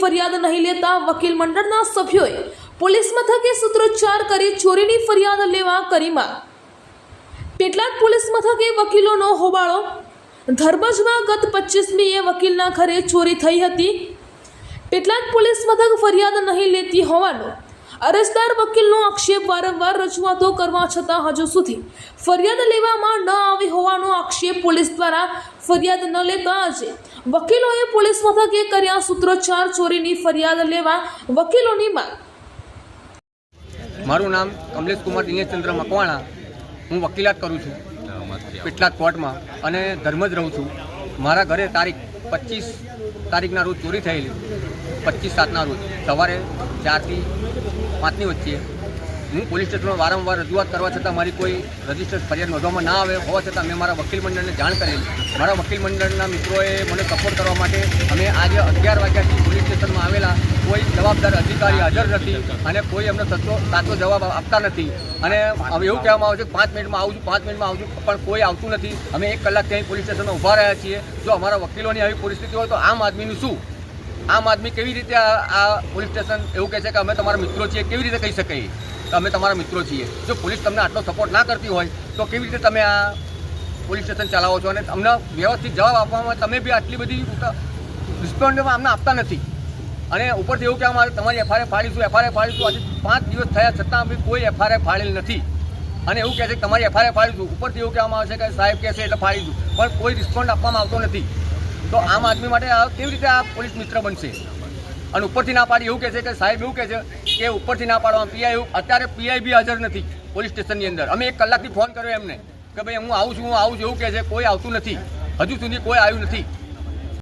ફરિયાદ નહીં લેતા વકીલ મંડળના સભ્યોએ પોલીસ મથકે સૂત્રોચ્ચાર કરી ચોરીની ફરિયાદ લેવા કરી માંગ. કેટલાક પોલીસ મથકે વકીલોનો હોબાળો, ધર્મજમાં ગત પચીસમીએ વકીલના ઘરે ચોરી થઈ હતી. કેટલાક પોલીસ મથક ફરિયાદ નહીં લેતી હોવાનો અરજદાર વકીલનો આક્ષેપ વારંવાર રજૂઆતો કરવા છતાં હજુ સુધી ફરિયાદ લેવામાં ન આવી હોવાનો આક્ષેપ પોલીસ દ્વારા ફરિયાદ ન લેતા આજે વકીલોએ પોલીસ મથકે કર્યા સૂત્રોચ્ચાર ચોરીની ફરિયાદ લેવા વકીલોની માંગ. મારું નામ કમલેશ કુમાર દિનેશચંદ્ર મકવાણા. હું વકીલાત કરું છું. પેટલાદ કોર્ટમાં અને ધર્મ જ રહું છું. મારા ઘરે તારીખ પચીસ તારીખના રોજ ચોરી થયેલી. પચીસ સાતના રોજ. સવારે ચારથી પાંચની વચ્ચે હું પોલીસ સ્ટેશનમાં વારંવાર રજૂઆત કરવા છતાં મારી કોઈ રજિસ્ટર ફરિયાદ નોંધવામાં ના આવે હોવા છતાં મેં મારા વકીલ મંડળને જાણ કરેલી. મારા વકીલ મંડળના મિત્રોએ મને સપોર્ટ કરવા માટે અમે આજે અગિયાર વાગ્યાથી પોલીસ સ્ટેશનમાં આવેલા. કોઈ જવાબદાર અધિકારી હાજર નથી અને કોઈ અમને સચો, સાચો જવાબ આપતા નથી. અને હવે એવું કહેવામાં આવે છે પાંચ મિનિટમાં આવું છું પાંચ મિનિટમાં આવું છું પણ કોઈ આવતું નથી. અમે એક કલાક ત્યાં પોલીસ સ્ટેશનમાં ઊભા રહ્યા છીએ. જો અમારા વકીલોની આવી પરિસ્થિતિ હોય તો આમ આદમીનું શું? આમ આદમી કેવી રીતે આ પોલીસ સ્ટેશન એવું કહે છે કે અમે તમારા મિત્રો છીએ, કેવી રીતે કહી શકીએ અમે તમારા મિત્રો છીએ. જો પોલીસ તમને આટલો સપોર્ટ ના કરતી હોય, તો કેવી રીતે તમે આ પોલીસ સ્ટેશન ચલાવો છો? અને અમને વ્યવસ્થિત જવાબ આપવામાં તમે બી આટલી બધી રિસ્પોન્ડમાં અમને આપતા નથી. અને ઉપરથી એવું કહેવામાં આવે, તમારી એફઆરઆઈ ફાડીશું એફઆરઆઈ ફાડીશું. આજે પાંચ દિવસ થયા, છતાં અમે કોઈ એફઆરઆઈ ફાડેલ નથી. અને એવું કહે છે કે તમારી એફઆરઆઈ ફાડીશું. ઉપરથી એવું કહેવામાં આવે છે કે સાહેબ કહે છે એટલે ફાડીશું. પણ કોઈ રિસ્પોન્ડ આપવામાં આવતો નથી. તો આમ આદમી માટે કેવી રીતે આ પોલીસ મિત્ર બનશે? અને ઉપરથી ના પાડી એવું કહે છે કે સાહેબ એવું કહે છે કે ઉપરથી ના પાડવા પીઆઈ અત્યારે પીઆઈ બી હાજર નથી પોલીસ સ્ટેશનની અંદર. અમે એક કલાકથી ફોન કર્યો એમને કે ભાઈ હું આવું છું, હું આવું છું એવું કહે છે. કોઈ આવતું નથી. હજુ સુધી કોઈ આવ્યું નથી.